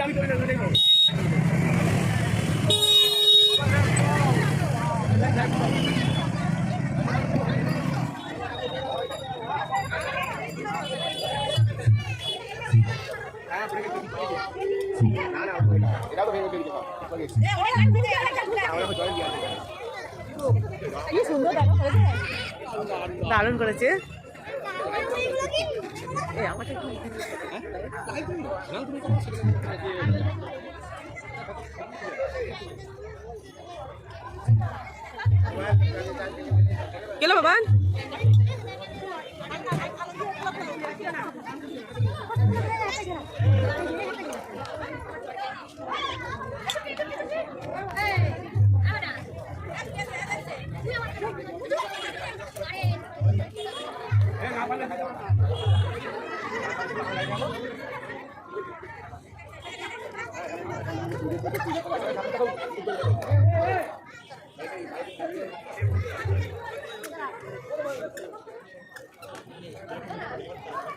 কি সুন্দর দেখো করেছে দারুণ করেছে। এই আমাকে একটু গেল Baban? Come on,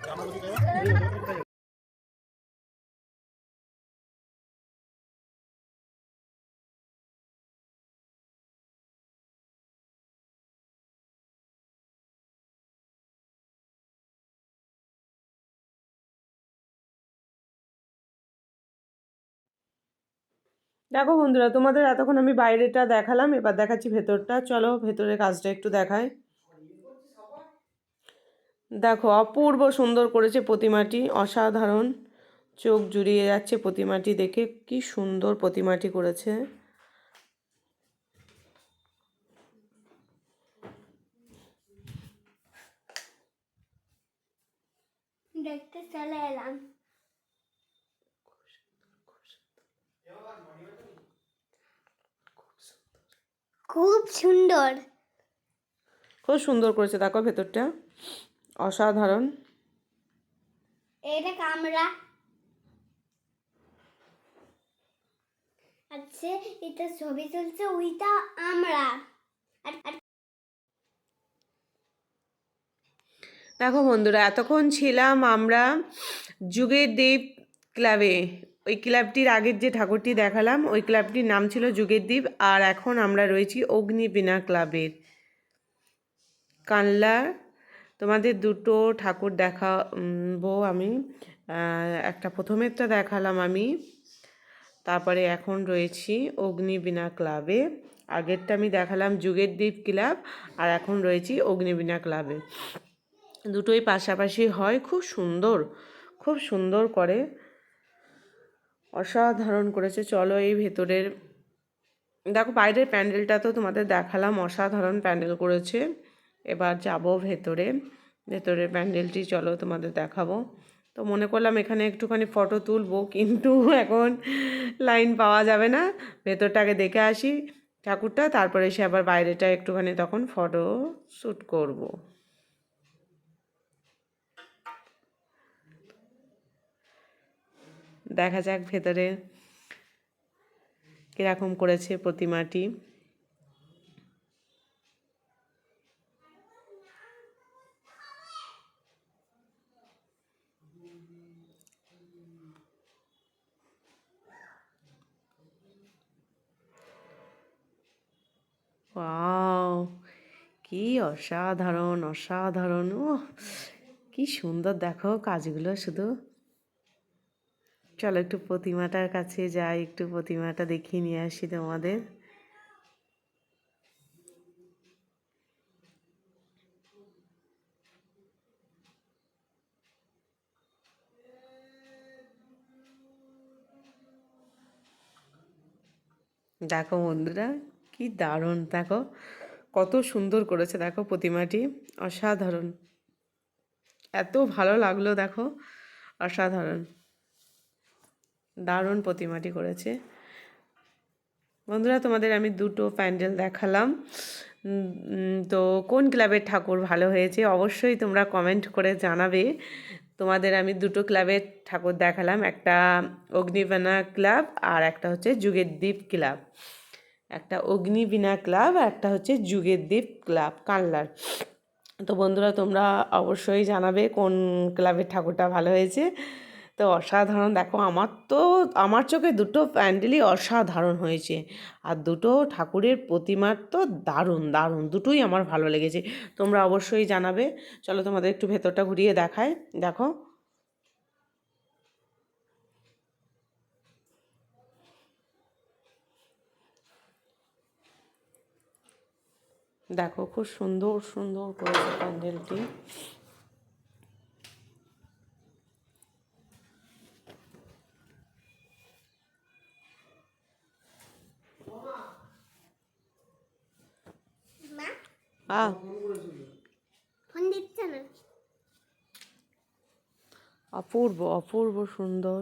come on. দেখো বন্ধুরা, তোমাদের এতক্ষণ আমি বাইরেটা দেখালাম, এবার দেখাচ্ছি ভেতরটা। চলো, ভেতরের কাজটা একটু দেখাই। দেখো, অপূর্ব সুন্দর করেছে প্রতিমাটি, অসাধারণ। চোখ জুড়িয়ে যাচ্ছে প্রতিমাটি দেখে, কি সুন্দর প্রতিমাটি করেছে। দেখতে চলে এলাম। খুব সুন্দর। খুব সুন্দর করেছে দেখো ভেতরটা। অসাধারণ। এটা কামরা। আচ্ছা এটা ছবি তুলছে ওইটা আমরা। আর দেখো বন্ধুরা এতক্ষণ ছিলাম আমরা যুগের দ্বীপ ক্লাবে। ওই ক্লাবটির আগের যে ঠাকুরটি দেখালাম, ওই ক্লাবটির নাম ছিল যুগের দ্বীপ আর এখন আমরা রয়েছি অগ্নিবীণা ক্লাবের। কানলা, তোমাদের দুটো ঠাকুর দেখাবো আমি। একটা প্রথমেরটা দেখালাম আমি, তারপরে এখন রয়েছি অগ্নিবীণা ক্লাবে। আগেরটা আমি দেখালাম যুগের দ্বীপ ক্লাব, আর এখন রয়েছি অগ্নিবীণা ক্লাবে। দুটোই পাশাপাশি হয়, খুব সুন্দর খুব সুন্দর করে। অসাধারণ করেছে। চলো এই ভেতরের, দেখো বাইরের প্যান্ডেলটা তো তোমাদের দেখালাম, অসাধারণ প্যান্ডেল করেছে। এবার যাব ভেতরে, ভেতরের প্যান্ডেলটি চলো তোমাদের দেখাবো। তো মনে করলাম এখানে একটুখানি ফটো তুলবো, কিন্তু এখন লাইন পাওয়া যাবে না। ভেতরটাকে দেখে আসি ঠাকুরটা, তারপরে এসে আবার বাইরেটা একটুখানি তখন ফটো শ্যুট করব। দেখা যাক ভেতরে কীরকম করেছে প্রতিমাটি। কি অসাধারণ অসাধারণ ও কি সুন্দর দেখো কাজগুলো শুধু। চলো একটু প্রতিমাটার কাছে যাই, একটু প্রতিমাটা দেখিয়ে নিয়ে আসি তোমাদের। দেখো বন্ধুরা, কি দারুণ, দেখো কত সুন্দর করেছে, দেখো প্রতিমাটি, অসাধারণ। এত ভালো লাগল, দেখো, অসাধারণ। দারুণ প্রতিমাটি করেছে। বন্ধুরা, তোমাদের আমি দুটো প্যান্ডেল দেখালাম। তো কোন ক্লাবের ঠাকুর ভালো হয়েছে অবশ্যই তোমরা কমেন্ট করে জানাবে। তোমাদের আমি দুটো ক্লাবের ঠাকুর দেখালাম, একটা অগ্নিবীণা ক্লাব আর একটা হচ্ছে যুগের দ্বীপ ক্লাব। একটা অগ্নিবীণা ক্লাব আর একটা হচ্ছে যুগের দ্বীপ ক্লাব, কানলার। তো বন্ধুরা, তোমরা অবশ্যই জানাবে কোন ক্লাবের ঠাকুরটা ভালো হয়েছে। তো অসাধারণ। দেখো, আমার তো, আমার চোখে দুটো প্যান্ডেলই অসাধারণ হয়েছে। আর দুটো ঠাকুরের প্রতিমার তো দারুণ দারুণ, দুটোই আমার ভালো লেগেছে। তোমরা অবশ্যই জানাবে। চলো, তোমাদের একটু ভেতরটা ঘুরিয়ে দেখায় দেখো। দেখো, খুব সুন্দর সুন্দর করেছে প্যান্ডেলটি। অপূর্ব অপূর্ব সুন্দর।